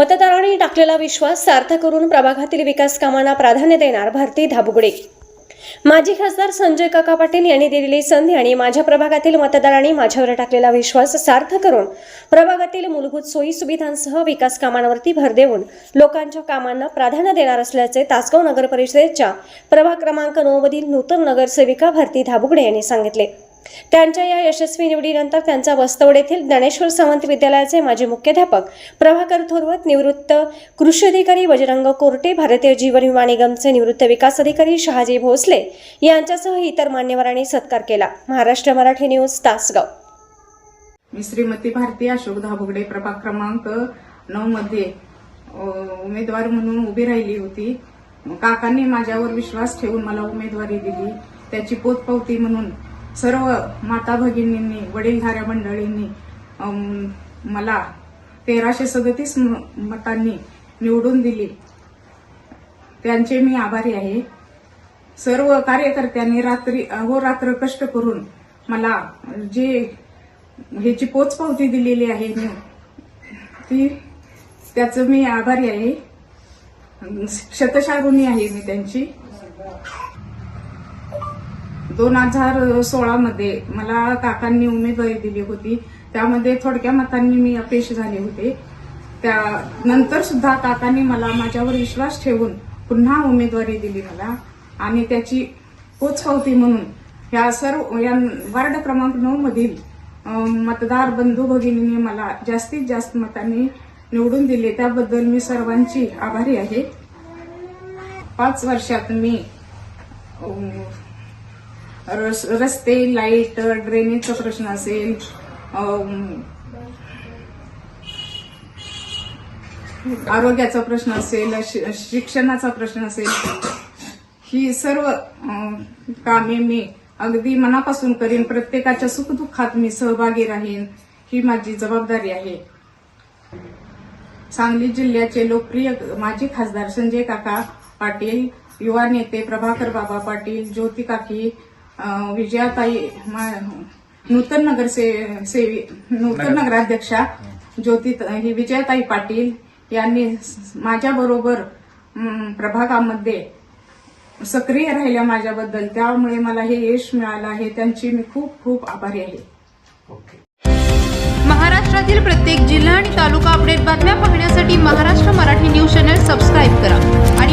मतदारांनी टाकलेला विश्वास सार्थ करून प्रभागातील विकास कामांना प्राधान्य देणार भारती धाबुगडे. माजी खासदार संजय काका पाटील यांनी दिलेली संधी आणि माझ्या प्रभागातील मतदारांनी माझ्यावर टाकलेला विश्वास सार्थ करून प्रभागातील मूलभूत सोयी सुविधांसह विकास कामांवरती भर देऊन लोकांच्या कामांना प्राधान्य देणार असल्याचे तासगाव नगर परिषदेच्या प्रभाग क्रमांक नऊ मधील नूतन नगरसेविका भारती धाबुगडे यांनी सांगितले. त्यांच्या या यशस्वी निवडीनंतर त्यांचा वस्तवड येथील ज्ञानेश्वर सावंत विद्यालयाचे माजी मुख्याध्यापक प्रभाकर थोरवत निवृत्त कृषी अधिकारी बजरंग कोरटे भारतीय जीवन विमा निगमचे निवृत्त विकास अधिकारी शहाजी भोसले यांच्यासह इतर मान्यवरांनी सत्कार केला. महाराष्ट्र मराठी न्यूज तासगाव. मी श्रीमती भारती अशोक धाबुगडे प्रभाग क्रमांक नऊ मध्ये उमेदवार म्हणून उभी राहिली होती. काकांनी माझ्यावर विश्वास ठेवून मला उमेदवारी दिली. त्याची पोतपवती म्हणून सर्व माता भगिनींनी वडीलधाऱ्या मंडळींनी मला तेराशे सदतीस मतांनी निवडून दिली. त्यांचे मी आभारी आहे. सर्व कार्यकर्त्यांनी रात्री अहोरात्र कष्ट करून मला जे ह्याची पोचपावती दिलेली आहे मी ती त्याचं मी आभारी आहे. शतशारुणी आहे मी त्यांची. दोन हजार सोळामध्ये मला काकांनी उमेदवारी दिली होती. त्यामध्ये थोडक्या मतांनी मी अपयश झाले होते. त्यानंतर सुद्धा काकांनी मला माझ्यावर विश्वास ठेवून पुन्हा उमेदवारी दिली मला. आणि त्याची पोचपावती म्हणून ह्या सर्व या वार्ड क्रमांक नऊ मधील मतदार बंधू भगिनीने मला जास्तीत जास्त मतांनी निवडून दिले. त्याबद्दल मी सर्वांची आभारी आहे. पाच वर्षात मी रस्ते लाइट ड्रेनेजचा प्रश्न असेल आरोग्याचा प्रश्न असेल शिक्षणाचा प्रश्न असेल ही सर्व कामे मी अगदी मनापासून करीन. प्रत्येकाच्या सुखदुःखात मी सहभागी राहीन ही माझी जबाबदारी आहे. सांगली जिल्ह्याचे लोकप्रिय माजी खासदार संजय काका पाटील युवा नेते प्रभाकर बाबा पाटील ज्योती काकी विजयाताई मा- नूतन नगर से- सेवी नूतन नगराध्यक्षा ज्योती ही विजयाताई पाटील यांनी माझ्या बरोबर प्रभागामध्ये सक्रिय राहिल्या माझ्याबद्दल. त्यामुळे मला हे यश मिळालं आहे. त्यांची मी खूप खूप आभारी आहे. महाराष्ट्रातील प्रत्येक जिल्हा आणि तालुका अपडेट बातम्या पाहण्यासाठी Maharashtra Marathi news channel subscribe करा आणि